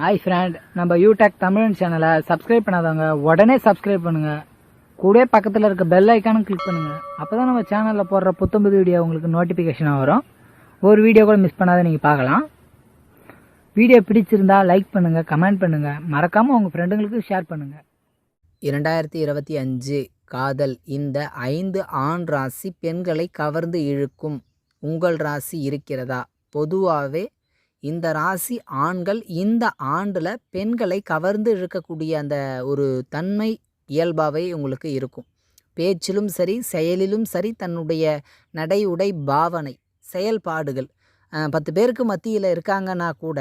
Hi friend நம்ம யூடெக் தமிழ் சேனலை subscribe பண்ணாதவங்க உடனே சப்ஸ்கிரைப் பண்ணுங்க. கூட பக்கத்தில் இருக்க பெல் ஐக்கானும் கிளிக் பண்ணுங்க. அப்பதான் நம்ம சேனலில் போடுற புத்தம்புது வீடியோ உங்களுக்கு நோட்டிஃபிகேஷனாக வரும். ஒரு வீடியோ கூட மிஸ் பண்ணாத நீங்கள் பார்க்கலாம். வீடியோ பிடிச்சிருந்தா லைக் பண்ணுங்கள் கமெண்ட் பண்ணுங்கள் மறக்காமல் உங்கள் ஃப்ரெண்டுங்களுக்கு ஷேர் பண்ணுங்கள் இரண்டாயிரத்தி இருபத்தி அஞ்சு காதல். இந்த ஐந்து ஆண் ராசி பெண்களை கவர்ந்து இழுக்கும். உங்கள் ராசி இருக்கிறதா? பொதுவாகவே இந்த ராசி ஆண்கள் இந்த ஆண்டில் பெண்களை கவர்ந்து இழுக்கக்கூடிய அந்த ஒரு தன்மை இயல்பாகவே உங்களுக்கு இருக்கும். பேச்சிலும் சரி செயலிலும் சரி தன்னுடைய நடை உடை பாவனை செயல்பாடுகள் பத்து பேருக்கு மத்தியில் இருக்காங்கன்னா கூட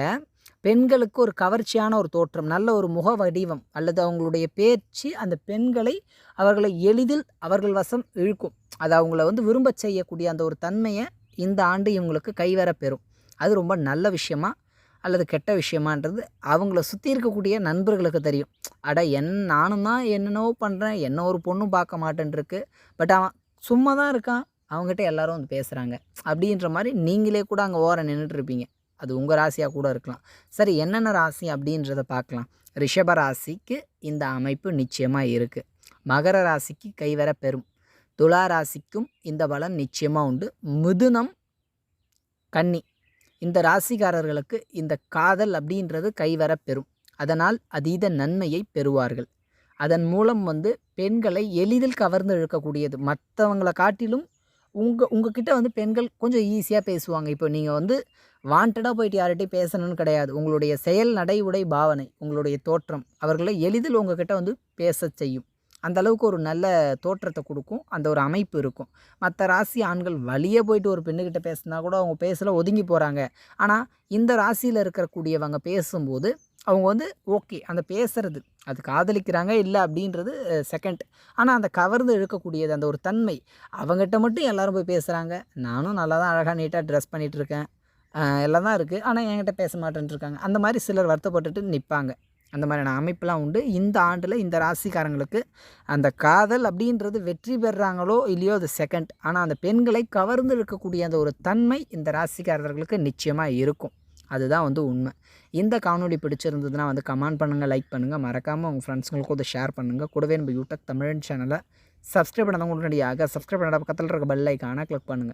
பெண்களுக்கு ஒரு கவர்ச்சியான ஒரு தோற்றம் நல்ல ஒரு முக வடிவம் அல்லது அவங்களுடைய பேச்சு அந்த பெண்களை அவர்களை எளிதில் அவர்கள் வசம் இழுக்கும். அது அவங்கள வந்து விரும்பச் செய்யக்கூடிய அந்த ஒரு தன்மையை இந்த ஆண்டு இவங்களுக்கு கைவர பெறும். அது ரொம்ப நல்ல விஷயமா அல்லது கெட்ட விஷயமான்றது அவங்கள சுற்றி இருக்கக்கூடிய நண்பர்களுக்கு தெரியும். அட என் நானும் தான் என்னென்னவோ பண்ணுறேன் என்ன ஒரு பொண்ணும் பார்க்க மாட்டேன்ருக்கு பட் அவன் சும்மா தான் இருக்கான். அவங்ககிட்ட எல்லாரும் வந்து பேசுகிறாங்க அப்படின்ற மாதிரி நீங்களே கூட அங்கே ஓரம் நின்றுட்டு இருப்பீங்க அது உங்கள் ராசியாக கூட இருக்கலாம். சரி என்னென்ன ராசி அப்படின்றத பார்க்கலாம். ரிஷப ராசிக்கு இந்த அமைப்பு நிச்சயமாக இருக்குது மகர ராசிக்கு கைவர பெறும். துலா ராசிக்கும் இந்த பலன் நிச்சயமாக உண்டு. மிதுனம் கன்னி. இந்த ராசிக்காரர்களுக்கு இந்த காதல் அப்படின்றது கைவர பெறும் அதனால் அதீத நன்மையை பெறுவார்கள். அதன் மூலம் வந்து பெண்களை எளிதில் கவர்ந்து இழுக்கக்கூடியது. மற்றவங்களை காட்டிலும் உங்கள் உங்ககிட்ட வந்து பெண்கள் கொஞ்சம் ஈஸியாக பேசுவாங்க. இப்போ நீங்கள் வந்து வாண்டடாக போயிட்டு யார்கிட்டையும் பேசணும்னு கிடையாது. உங்களுடைய செயல் நடை உடை பாவனை உங்களுடைய தோற்றம் அவர்களை எளிதில் உங்ககிட்ட வந்து பேசச் செய்யும். அந்த அளவுக்கு ஒரு நல்ல தோற்றத்தை கொடுக்கும். அந்த ஒரு அமைப்பு இருக்கும். மற்ற ராசி ஆண்கள் வழியே போயிட்டு ஒரு பெண்ணுக்கிட்ட பேசினா கூட அவங்க பேசல ஒதுங்கி போகிறாங்க ஆனால் இந்த ராசியில் இருக்கக்கூடியவங்க பேசும்போது அவங்க வந்து ஓகே அந்த பேசுறது. அது காதலிக்கிறாங்க இல்லை அப்படின்றது செகண்ட் ஆனால் அந்த கவர்ந்து இழுக்கக்கூடியது அந்த ஒரு தன்மை அவங்ககிட்ட மட்டும் எல்லோரும் போய் பேசுகிறாங்க நானும் நல்லா தான் அழகாக நீட்டாக ட்ரெஸ் பண்ணிகிட்டு இருக்கேன். எல்லாம் தான் இருக்குது ஆனால் என்கிட்ட பேச மாட்டேன்ட்டுருக்காங்க அந்த மாதிரி சிலர் வருத்தப்பட்டுட்டு நிற்பாங்க அந்த மாதிரியான அமைப்பெலாம் உண்டு. இந்த ஆண்டில் இந்த ராசிக்காரங்களுக்கு அந்த காதல் அப்படின்றது வெற்றி பெறுறாங்களோ இல்லையோ அது செகண்ட் ஆனால் அந்த பெண்களை கவர்ந்து இருக்கக்கூடிய அந்த ஒரு தன்மை இந்த ராசிக்காரர்களுக்கு நிச்சயமாக இருக்கும். அதுதான் வந்து உண்மை. இந்த காணொலி பிடிச்சிருந்ததுன்னா வந்து கமெண்ட் பண்ணுங்கள் லைக் பண்ணுங்கள் மறக்காமல் உங்கள் ஃப்ரெண்ட்ஸுங்களுக்கும் அதை ஷேர் பண்ணுங்கள் கூடவே நம்ம யூடியூப் தமிழ் சேனலை சப்ஸ்கிரைப் பண்ணாதவங்க உடனடியாக சப்ஸ்கிரைப் பண்ணாத பக்கத்தில் இருக்க பெல் ஐக்கானை கிளிக் பண்ணுங்கள்